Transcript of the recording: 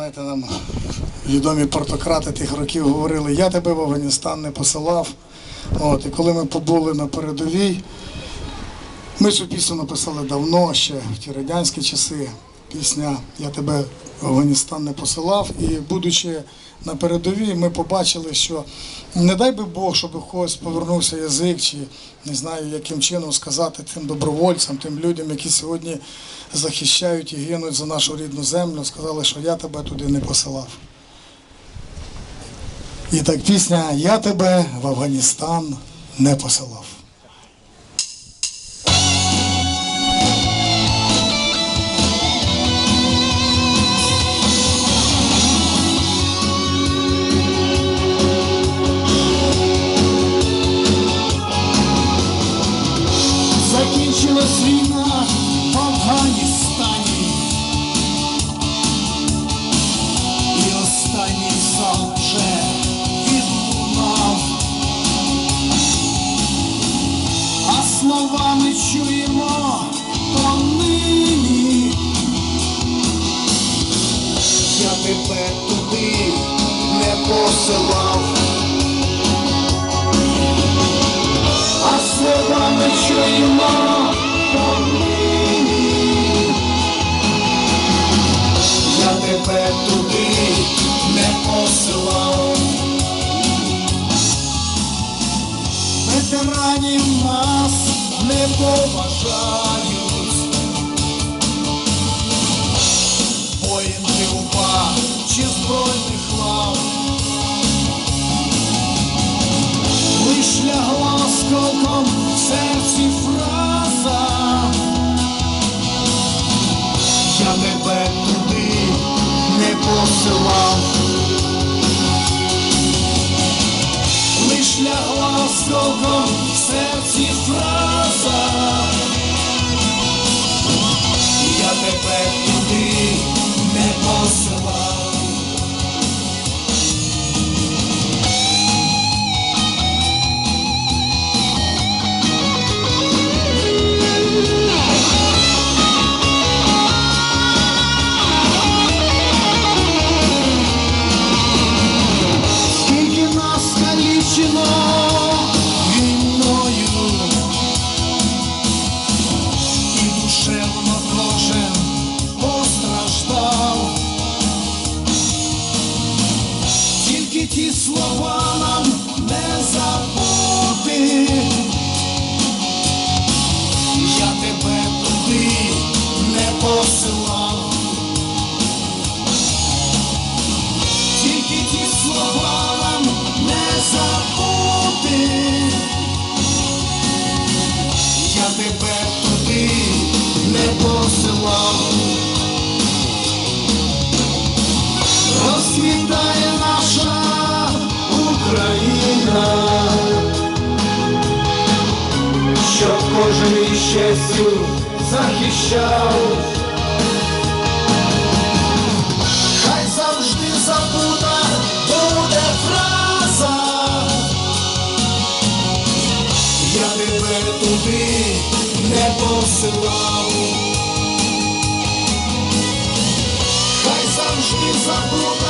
знаєте, нам відомі портократи тих років говорили, я тебе в Афганістан не посилав. От, і коли ми побули на передовій, ми цю пісню написали давно, ще в ті радянські часи. Пісня Я тебе в Афганістан не посилав. І будучи на передовій, ми побачили, що не дай би Бог, щоб когось повернувся язик, чи не знаю, яким чином сказати тим добровольцям, тим людям, які сьогодні захищають і гинуть за нашу рідну землю, сказали, що я тебе туди не посилав. І так пісня Я тебе в Афганістан не посилав. Закінчилась війна в Афганістані. І останній залп вже відлунав. А слова ми чуємо понині. Я тебе туди не посилав. Я тебе туди не посилав. Ветеранів нас не поважають. Посилав. Лиш лягла осколком в серці фраза. Честю захищав. Хай завжди забута буде фраза. Я тебе туди не посилав. Хай завжди забута